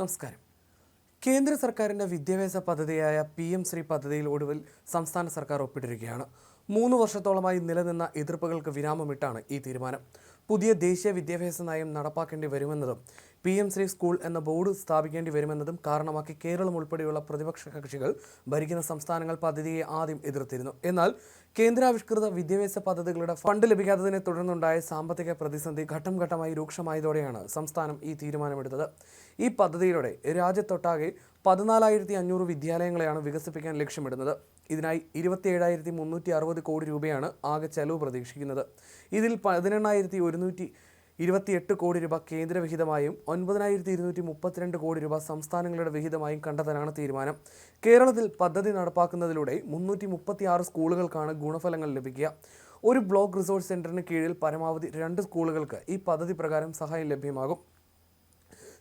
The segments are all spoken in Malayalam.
നമസ്കാരം. കേന്ദ്ര സർക്കാരിന്റെ വിദ്യാഭ്യാസ പദ്ധതിയായ പി എം ശ്രീ പദ്ധതിയിൽ ഒടുവിൽ സംസ്ഥാന സർക്കാർ ഒപ്പിട്ടിരിക്കുകയാണ്. മൂന്ന് വർഷത്തോളമായി നിലനിന്ന എതിർപ്പുകൾക്ക് വിരാമമിട്ടാണ് ഈ തീരുമാനം. പുതിയ ദേശീയ വിദ്യാഭ്യാസ നയം നടപ്പാക്കേണ്ടി വരുമെന്നതും പി എം ശ്രീ സ്കൂൾ എന്ന ബോർഡ് സ്ഥാപിക്കേണ്ടി വരുമെന്നതും കാരണമാക്കി കേരളം ഉൾപ്പെടെയുള്ള പ്രതിപക്ഷ കക്ഷികൾ ഭരിക്കുന്ന സംസ്ഥാനങ്ങൾ പദ്ധതിയെ ആദ്യം എതിർത്തിരുന്നു. എന്നാൽ കേന്ദ്രാവിഷ്കൃത വിദ്യാഭ്യാസ പദ്ധതികളുടെ ഫണ്ട് ലഭിക്കാത്തതിനെ തുടർന്നുണ്ടായ സാമ്പത്തിക പ്രതിസന്ധി ഘട്ടം ഘട്ടമായി രൂക്ഷമായതോടെയാണ് സംസ്ഥാനം ഈ തീരുമാനമെടുത്തത്. ഈ പദ്ധതിയിലൂടെ രാജ്യത്തൊട്ടാകെ പതിനാലായിരത്തി അഞ്ഞൂറ് വിദ്യാലയങ്ങളെയാണ് വികസിപ്പിക്കാൻ ലക്ഷ്യമിടുന്നത്. ഇതിനായി ഇരുപത്തിയേഴായിരത്തി മുന്നൂറ്റി അറുപത് കോടി രൂപയാണ് ആകെ ചെലവ് പ്രതീക്ഷിക്കുന്നത്. ഇതിൽ പതിനെണ്ണായിരത്തി ഒരുന്നൂറ്റി ഇരുപത്തിയെട്ട് കോടി രൂപ കേന്ദ്രവിഹിതമായും ഒൻപതിനായിരത്തി ഇരുന്നൂറ്റി മുപ്പത്തിരണ്ട് കോടി രൂപ സംസ്ഥാനങ്ങളുടെ വിഹിതമായും കണ്ടെത്താനാണ് തീരുമാനം. കേരളത്തിൽ പദ്ധതി നടപ്പാക്കുന്നതിലൂടെ മുന്നൂറ്റി മുപ്പത്തി ആറ് സ്കൂളുകൾക്കാണ് ഗുണഫലങ്ങൾ ലഭിക്കുക. ഒരു ബ്ലോക്ക് റിസോഴ്സ് സെന്ററിന് കീഴിൽ പരമാവധി രണ്ട് സ്കൂളുകൾക്ക് ഈ പദ്ധതി പ്രകാരം സഹായം ലഭ്യമാകും.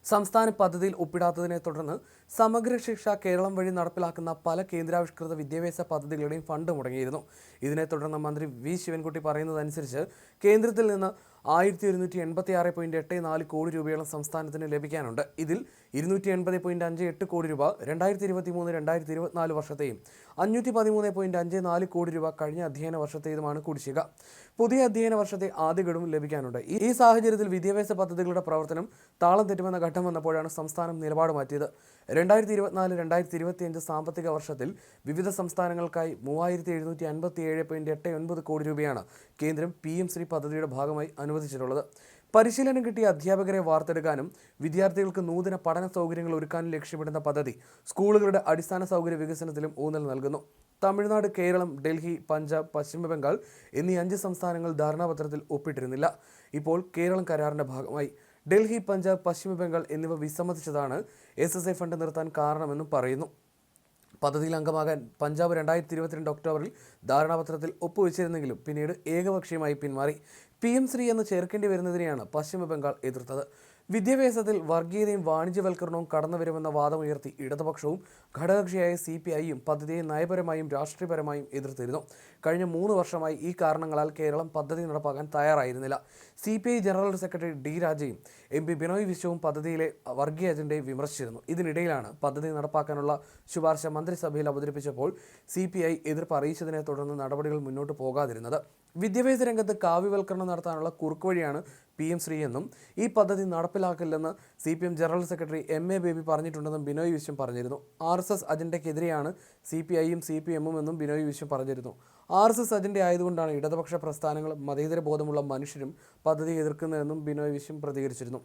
സംസ്ഥാന പദ്ധതിയിൽ ഒപ്പിടാത്തതിനെ തുടർന്ന് സമഗ്ര ശിക്ഷ കേരളം വഴി നടപ്പിലാക്കുന്ന പല കേന്ദ്രാവിഷ്കൃത വിദ്യാഭ്യാസ പദ്ധതികളുടെയും ഫണ്ട് മുടങ്ങിയിരുന്നു. ഇതിനെ തുടർന്ന് മന്ത്രി വി. ശിവൻകുട്ടി പറയുന്നതനുസരിച്ച് കേന്ദ്രത്തിൽ നിന്ന് ആയിരത്തി ഒരുന്നൂറ്റി എൺപത്തി ആറ് പോയിന്റ് എട്ട് നാല് കോടി രൂപയോളം സംസ്ഥാനത്തിന് ലഭിക്കാനുണ്ട്. ഇതിൽ ഇരുന്നൂറ്റി എൺപത് പോയിന്റ് അഞ്ച് എട്ട് കോടി രൂപ രണ്ടായിരത്തി ഇരുപത്തി മൂന്ന് രണ്ടായിരത്തി ഇരുപത്തിനാല് വർഷത്തെയും അഞ്ഞൂറ്റി പതിമൂന്ന് പോയിന്റ് അഞ്ച് നാല് കോടി രൂപ കഴിഞ്ഞ അധ്യയന വർഷത്തേതുമാണ് കുടിശ്ശിക. പുതിയ അധ്യയന വർഷത്തെ ആദ്യ ഗഡുവും ലഭിക്കാനുണ്ട്. ഈ- സാഹചര്യത്തിൽ വിദ്യാഭ്യാസ പദ്ധതികളുടെ പ്രവർത്തനം താളം തെറ്റുമെന്ന ഘട്ടം വന്നപ്പോഴാണ് സംസ്ഥാനം നിലപാട് മാറ്റിയത്. രണ്ടായിരത്തി ഇരുപത്തിനാല് രണ്ടായിരത്തി ഇരുപത്തിയഞ്ച് സാമ്പത്തിക വർഷത്തിൽ വിവിധ സംസ്ഥാനങ്ങൾക്കായി മൂവായിരത്തി എഴുന്നൂറ്റി അൻപത്തി ഏഴ് പോയിന്റ് എട്ട് ഒൻപത് കോടി രൂപയാണ് കേന്ദ്രം പി എം ശ്രീ പദ്ധതിയുടെ ഭാഗമായി അനുവദിച്ചിട്ടുള്ളത്. പരിശീലനം കിട്ടിയ അധ്യാപകരെ വാർത്തെടുക്കാനും വിദ്യാർത്ഥികൾക്ക് നൂതന പഠന സൗകര്യങ്ങൾ ഒരുക്കാനും ലക്ഷ്യമിടുന്ന പദ്ധതി സ്കൂളുകളുടെ അടിസ്ഥാന സൗകര്യ വികസനത്തിലും ഊന്നൽ നൽകുന്നു. തമിഴ്നാട് കേരളം ഡൽഹി പഞ്ചാബ് പശ്ചിമ ബംഗാൾ എന്നീ അഞ്ച് സംസ്ഥാനങ്ങൾ ധാരണാപത്രത്തിൽ ഒപ്പിട്ടിരുന്നില്ല. ഇപ്പോൾ കേരളം കരാറിന്റെ ഭാഗമായി. ഡൽഹി പഞ്ചാബ് പശ്ചിമ ബംഗാൾ എന്നിവ വിസമ്മതിച്ചതാണ് എസ് എസ് ഐ ഫണ്ട് നിർത്താൻ കാരണമെന്നും പറയുന്നു. പദ്ധതിയിൽ അംഗമാകാൻ പഞ്ചാബ് രണ്ടായിരത്തി ഇരുപത്തിരണ്ട് ഒക്ടോബറിൽ ധാരണാപത്രത്തിൽ ഒപ്പുവെച്ചിരുന്നെങ്കിലും പിന്നീട് ഏകപക്ഷീയമായി പിന്മാറി. പി എം ശ്രീ എന്ന് ചേർക്കേണ്ടി വരുന്നതിനെയാണ് പശ്ചിമ ബംഗാൾ എതിർത്തത്. വിദ്യാഭ്യാസത്തിൽ വർഗീയതയും വാണിജ്യവൽക്കരണവും കടന്നുവരുമെന്ന വാദമുയർത്തി ഇടതുപക്ഷവും ഘടകകക്ഷിയായ സി പി ഐയും പദ്ധതിയെ നയപരമായും രാഷ്ട്രീയപരമായും എതിർത്തിരുന്നു. കഴിഞ്ഞ മൂന്ന് വർഷമായി ഈ കാരണങ്ങളാൽ കേരളം പദ്ധതി നടപ്പാക്കാൻ തയ്യാറായിരുന്നില്ല. C P I general secretary D രാജയും M P Binoy വിശ്വവും പദ്ധതിയിലെ വർഗീയ അജണ്ടയെ വിമർശിച്ചിരുന്നു. ഇതിനിടയിലാണ് പദ്ധതി നടപ്പാക്കാനുള്ള ശുപാർശ മന്ത്രിസഭയിൽ അവതരിപ്പിച്ചപ്പോൾ സി പി ഐ എതിർപ്പ് അറിയിച്ചതിനെ തുടർന്ന് നടപടികൾ മുന്നോട്ട് പോകാതിരുന്നത്. വിദ്യാഭ്യാസ രംഗത്ത് കാവ്യവൽക്കരണം നടത്താനുള്ള കുറുക്കുവഴിയാണ് പി എം ശ്രീ എന്നും ഈ പദ്ധതി നടപ്പിലാക്കില്ലെന്ന് C P M general secretary M A Baby പറഞ്ഞിട്ടുണ്ടെന്നും Binoy Viswam പറഞ്ഞിരുന്നു. ആർ എസ് എസ് അജണ്ടയ്ക്കെതിരെയാണ് സി പി ഐയും സി പി എമ്മും എന്നും ബിനോയ് വിശ്വം പറഞ്ഞിരുന്നു. ആർ എസ് എസ് അജണ്ട ആയതുകൊണ്ടാണ് ഇടതുപക്ഷ പ്രസ്ഥാനങ്ങൾ മതേതര ബോധമുള്ള മനുഷ്യരും പദ്ധതി എതിർക്കുന്നതെന്നും ബിനോയ് വിശ്വം പ്രതികരിച്ചിരുന്നു.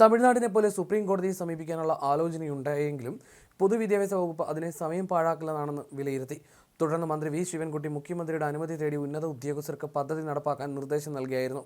തമിഴ്നാടിനെ പോലെ സുപ്രീം കോടതിയെ സമീപിക്കാനുള്ള ആലോചനയുണ്ടായെങ്കിലും പൊതുവിദ്യാഭ്യാസ വകുപ്പ് അതിനെ സമയം പാഴാക്കില്ലെന്നാണെന്ന് വിലയിരുത്തി. തുടർന്ന് മന്ത്രി വി ശിവൻകുട്ടി മുഖ്യമന്ത്രിയുടെ അനുമതി തേടി ഉന്നത ഉദ്യോഗസ്ഥർക്ക് പദ്ധതി നടപ്പാക്കാൻ നിർദ്ദേശം നൽകിയായിരുന്നു.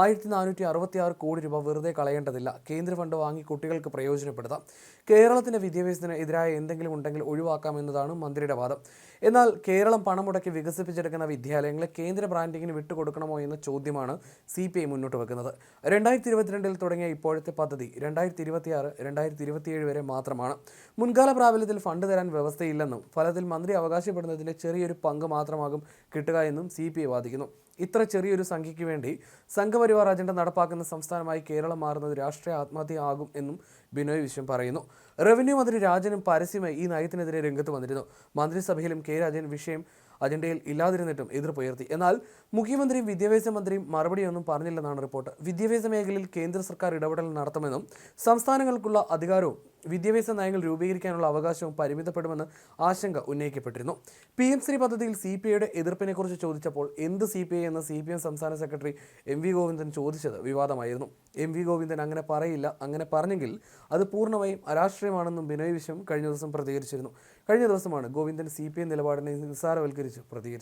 ആയിരത്തി നാനൂറ്റി അറുപത്തി ആറ് കോടി രൂപ വെറുതെ കളയേണ്ടതില്ല. കേന്ദ്ര ഫണ്ട് വാങ്ങി കുട്ടികൾക്ക് പ്രയോജനപ്പെടുത്താം. കേരളത്തിന്റെ വിദ്യാഭ്യാസത്തിന് എതിരായ എന്തെങ്കിലും ഉണ്ടെങ്കിൽ ഒഴിവാക്കാമെന്നതാണ് മന്ത്രിയുടെ വാദം. എന്നാൽ കേരളം പണം മുടക്കി വികസിപ്പിച്ചെടുക്കുന്ന വിദ്യാലയങ്ങളെ കേന്ദ്ര ബ്രാൻഡിങ്ങിന് വിട്ടുകൊടുക്കണമോ എന്ന ചോദ്യമാണ് സി പി ഐ മുന്നോട്ട് വെക്കുന്നത്. രണ്ടായിരത്തി ഇരുപത്തിരണ്ടിൽ തുടങ്ങിയ ഇപ്പോഴത്തെ പദ്ധതി രണ്ടായിരത്തി ഇരുപത്തിയാറ് രണ്ടായിരത്തി ഇരുപത്തിയേഴ് വരെ മാത്രമാണ്. മുൻകാല പ്രാബല്യത്തിൽ ഫണ്ട് തരാൻ വ്യവസ്ഥയില്ലെന്നും ഫലത്തിൽ മന്ത്രി അവകാശപ്പെടുന്നതിന്റെ ചെറിയൊരു പങ്ക് മാത്രമാകും കിട്ടുക എന്നും സി വാദിക്കുന്നു. ഇത്ര ചെറിയൊരു സംഖ്യയ്ക്ക് വേണ്ടി സംഘപരിവാർ അജണ്ട നടപ്പാക്കുന്ന സംസ്ഥാനമായി കേരളം മാറുന്നത് രാഷ്ട്രീയ ആത്മഹത്യ ആകും എന്നും ബിനോയ് വിശ്വം പറയുന്നു. റവന്യൂ മന്ത്രി രാജനും പരസ്യമായി ഈ നയത്തിനെതിരെ രംഗത്ത് വന്നിരുന്നു. മന്ത്രിസഭയിലും കെ രാജൻ വിഷയം അജണ്ടയിൽ ഇല്ലാതിരുന്നിട്ടും എതിർപ്പുയർത്തി. എന്നാൽ മുഖ്യമന്ത്രിയും വിദ്യാഭ്യാസ മന്ത്രിയും മറുപടിയൊന്നും പറഞ്ഞില്ലെന്നാണ് റിപ്പോർട്ട്. വിദ്യാഭ്യാസ മേഖലയിൽ കേന്ദ്ര സർക്കാർ ഇടപെടൽ നടത്തുമെന്നും സംസ്ഥാനങ്ങൾക്കുള്ള അധികാരവും വിദ്യാഭ്യാസ നയങ്ങൾ രൂപീകരിക്കാനുള്ള അവകാശവും പരിമിതപ്പെടുമെന്ന് ആശങ്ക ഉന്നയിക്കപ്പെട്ടിരുന്നു. പി എം ശ്രീ പദ്ധതിയിൽ സി പി ഐയുടെ എതിർപ്പിനെക്കുറിച്ച് ചോദിച്ചപ്പോൾ എന്ത് സി പി ഐ എന്ന് സി പി എം സംസ്ഥാന സെക്രട്ടറി എം വി ഗോവിന്ദൻ ചോദിച്ചത് വിവാദമായിരുന്നു. എം വി ഗോവിന്ദൻ അങ്ങനെ പറയില്ല അങ്ങനെ പറഞ്ഞെങ്കിൽ അത് പൂർണമായും അരാഷ്ട്രീയമാണെന്നും ബിനോയ് വിശ്വം കഴിഞ്ഞ ദിവസം പ്രതികരിച്ചിരുന്നു. കഴിഞ്ഞ ദിവസമാണ് ഗോവിന്ദൻ സി പി എം നിലപാടിനെ നിസ്സാരവൽക്കരിച്ച് പ്രതികരിച്ചത്.